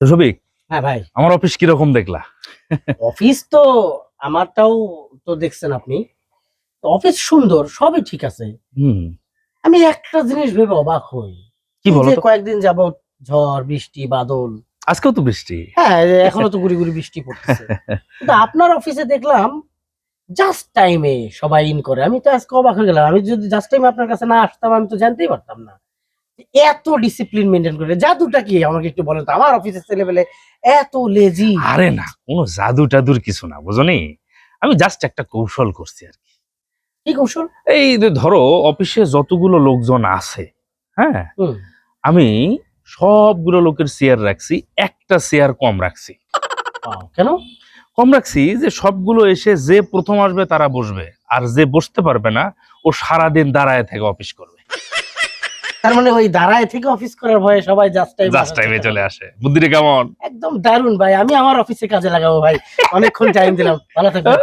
তো হ্যাঁ ভাই। আমার অফিস কীরকম দেখলা? অফিস তো আমারটাও তো দেখছেন আপনি। অফিস সুন্দর সবই ঠিক আছে। হুম। আমি একটা জিনিস ভেবে অবাক হই। কি বলো কয়েকদিন যাবত ঝড় বৃষ্টি বাদল। আজকেও তো বৃষ্টি। হ্যাঁ এখনও তো গুড়ি গুড়ি বৃষ্টি পড়তেছে। কিন্তু আপনার অফিসে দেখলাম জাস্ট টাইমে সবাই ইন করে। আমি তো আজকে অবাক হয়ে গেলাম। আমি যদি জাস্ট টাইমে আপনার কাছে না আসতাম আমি তো জানতেই পারতাম না। এত ডিসিপ্লিন মেনটেন করে জাদুটা কি? আমাকে একটু বলেন তো আমার অফিসের ছেলেবেলে এত লেজি আরে না কোনো জাদু টাদুর কিছু না বুঝনি? আমি জাস্ট একটা কৌশল করছি আর কি। কি কৌশল? এই ধরো অফিসে যতগুলো লোকজন আছে হ্যাঁ আমি সবগুলো লোকের চেয়ার রাখছি একটা চেয়ার কম রাখছি। কেন? কম রাখছি যে সবগুলো এসে যে প্রথম আসবে তারা বসবে আর যে বসতে পারবে না ও সারাদিন দাঁড়ায় থেকে অফিস করবে। তার মানে ওই দাঁড়ায় থেকে অফিস করার ভয়ে সবাই জাস্ট টাইম জাস্ট টাইমে চলে আসে। বুদ্ধিটা কেমন? একদম দারুণ ভাই আমি আমার অফিসে কাজে লাগাবো ভাই। অনেকক্ষণ টাইম দিলাম। ভালো থাকবেন.